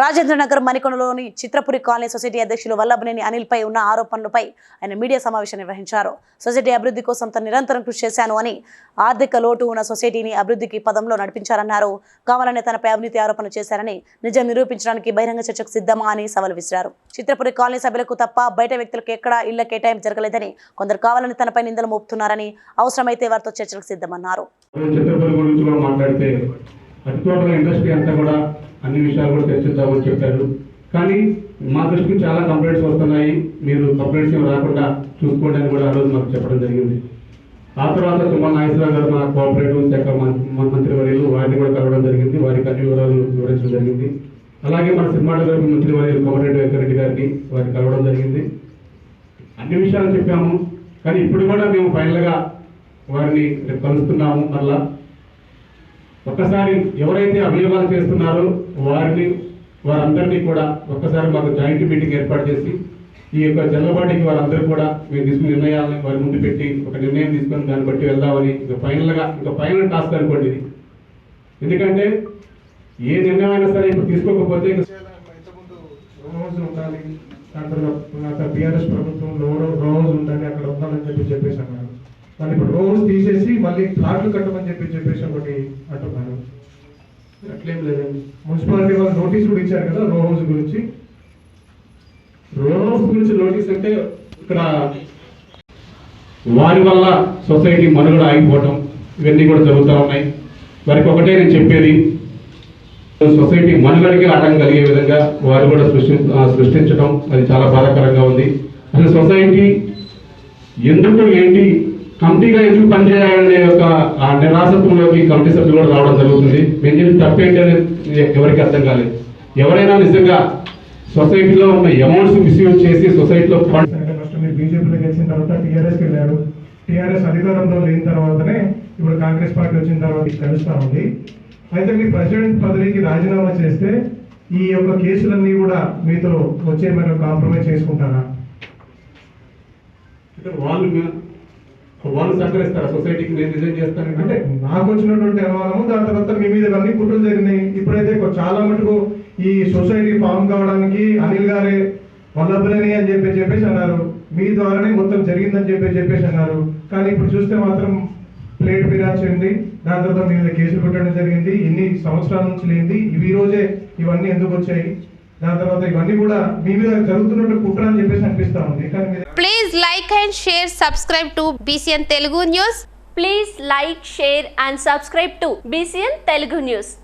రాజేంద్రనగర్ మణికొండలోని Chitrapuri colony society అధ్యక్షులు వల్లభనేని అనిల్పై ఉన్న ఆరోపణలపై ఆయన మీడియా సమావేశం నిర్వహించారు. సొసైటీ అభివృద్ధి కోసం తను నిరంతరం కృషి చేశాను అని ఆర్థిక లోటు ఉన్న సొసైటీని అభివృద్ధికి పదంలో నడిపించారన్నారు. కావాలనే తనపై అవినీతి ఆరోపణలు చేశారని నిజం నిరూపించడానికి బహిరంగ చర్చకు సిద్ధమా అని సవాల్ విసిరారు. చిత్రపురి కాలనీ సభ్యులకు తప్ప బయట వ్యక్తులకు ఎక్కడా ఇళ్ళ కేటాయింపు జరగలేదని కొందరు కావాలని తనపై నిందలు మోపుతున్నారని అవసరమైతే వారితో చర్చలకు సిద్ధమన్నారు. అటు ఇండస్ట్రీ అంతా కూడా అన్ని విషయాలు కూడా చర్చిద్దామని చెప్పారు. కానీ మా దృష్టికి చాలా కంప్లైంట్స్ వస్తున్నాయి. మీరు కంప్లైంట్స్ ఏమి రాకుండా చూసుకోండి అని కూడా ఆ రోజు మాకు చెప్పడం జరిగింది. ఆ తర్వాత సుమన్ నాగేశ్వరరావు గారు మా కోఆపరేటివ్ శాఖ మంత్రి వర్యులు మంత్రివర్యులు వారిని కూడా కలవడం జరిగింది. వారికి అన్ని వివరాలు వివరించడం జరిగింది. అలాగే మన సినిమాటోగ్రఫీ మంత్రివర్యులు కోమటిరెడ్డి వెంకరెడ్డి గారిని వారిని కలవడం జరిగింది. అన్ని విషయాలు చెప్పాము. కానీ ఇప్పుడు కూడా మేము ఫైనల్గా వారిని కలుస్తున్నాము. మళ్ళా ఒక్కసారి ఎవరైతే అభియోగాలు చేస్తున్నారో వారిని వారందరినీ కూడా ఒక్కసారి మాకు జాయింట్ మీటింగ్ ఏర్పాటు చేసి ఈ యొక్క జల్లబాటికి వారందరూ కూడా మేము తీసుకున్న నిర్ణయాలను వారి ముందు పెట్టి ఒక నిర్ణయం తీసుకొని దాన్ని బట్టి వెళ్దామని ఇక ఫైనల్గా ఇక ఫైనల్ టాస్క్ అనుకోండి ఇది. ఎందుకంటే ఏ నిర్ణయం అయినా సరే ఇప్పుడు తీసుకోకపోతే ఉండాలి దాని తర్వాత బీఆర్ఎస్ ప్రభుత్వం రోజు ఉండాలి అక్కడ ఉండాలని చెప్పి చెప్పేసి అన్నారు కానీ ఇప్పుడు రోజు తీసేసి మళ్ళీ ప్లాట్లు కట్టమని చెప్పి చెప్పేసి ఒకటి అంటున్నారు. అట్లేం లేదండి. మున్సిపాలిటీ వాళ్ళు నోటీస్ కూడా ఇచ్చారు కదా రో హౌస్ గురించి. రోడ్స్ గురించి నోటీస్ అంటే ఇక్కడ వారి వల్ల సొసైటీ మనుగడ ఆగిపోవటం ఇవన్నీ కూడా జరుగుతూ ఉన్నాయి. వారికి ఒకటే నేను చెప్పేది సొసైటీ మనుగడకి ఆటంకం కలిగే విధంగా వారు కూడా సృష్టి సృష్టించడం అది చాలా బాధాకరంగా ఉంది. అసలు సొసైటీ ఎందుకు ఏంటి కమిటీగా ఎందుకు పనిచేయాలనే యొక్క ఆ నిరాసత్వంలోకి కమిటీ సభ్యులు కూడా రావడం జరుగుతుంది. మేము చేసిన తప్పేంటి అనేది ఎవరికి అర్థం కాలేదు. ఎవరైనా నిజంగా సొసైటీలో ఉన్న అమౌంట్స్ మిస్యూజ్ చేసి సొసైటీలో ఫస్ట్ మీరు బీజేపీలో గెలిచిన తర్వాత టీఆర్ఎస్కి వెళ్ళారు. టీఆర్ఎస్ అధికారంలో లేని తర్వాతనే ఇప్పుడు కాంగ్రెస్ పార్టీ వచ్చిన తర్వాత ఇది కలుస్తా ఉంది. అయితే మీ ప్రెసిడెంట్ పదవికి రాజీనామా చేస్తే ఈ యొక్క కేసులన్నీ కూడా మీతో వచ్చే మీరు కాంప్రమైజ్ చేసుకుంటారా? అంటే వాళ్ళు వాళ్ళు సహకరిస్తారా సొసైటీకి నేను రిజైన్ చేస్తాను అంటే నాకు వచ్చినటువంటి అనుమానము దాని తర్వాత మీ మీద అన్ని కుట్రలు జరిగినాయి. ఇప్పుడైతే చాలా మటుకు ఈ సొసైటీ ఫామ్ కావడానికి అనిల్ గారే వల్లభనేని అని చెప్పి చెప్పేసి అన్నారు. మీ ద్వారానే మొత్తం జరిగిందని చెప్పి చెప్పేసి అన్నారు. కానీ ఇప్పుడు చూస్తే మాత్రం ప్లేట్ విరాచింది దాని తర్వాత మీ మీద కేసులు పెట్టడం జరిగింది. ఇన్ని సంవత్సరాల నుంచి లేనిది. ఇవి రోజే ఇవన్నీ ఎందుకు వచ్చాయి? దాని తర్వాత ఇవన్నీ కూడా మీ మీద జరుగుతున్నట్టు కుట్ర అని చెప్పేసి అనిపిస్తా ఉంది కానీ మీ Please like and share, subscribe to BCN Telugu News. Please like, share and subscribe to BCN Telugu News.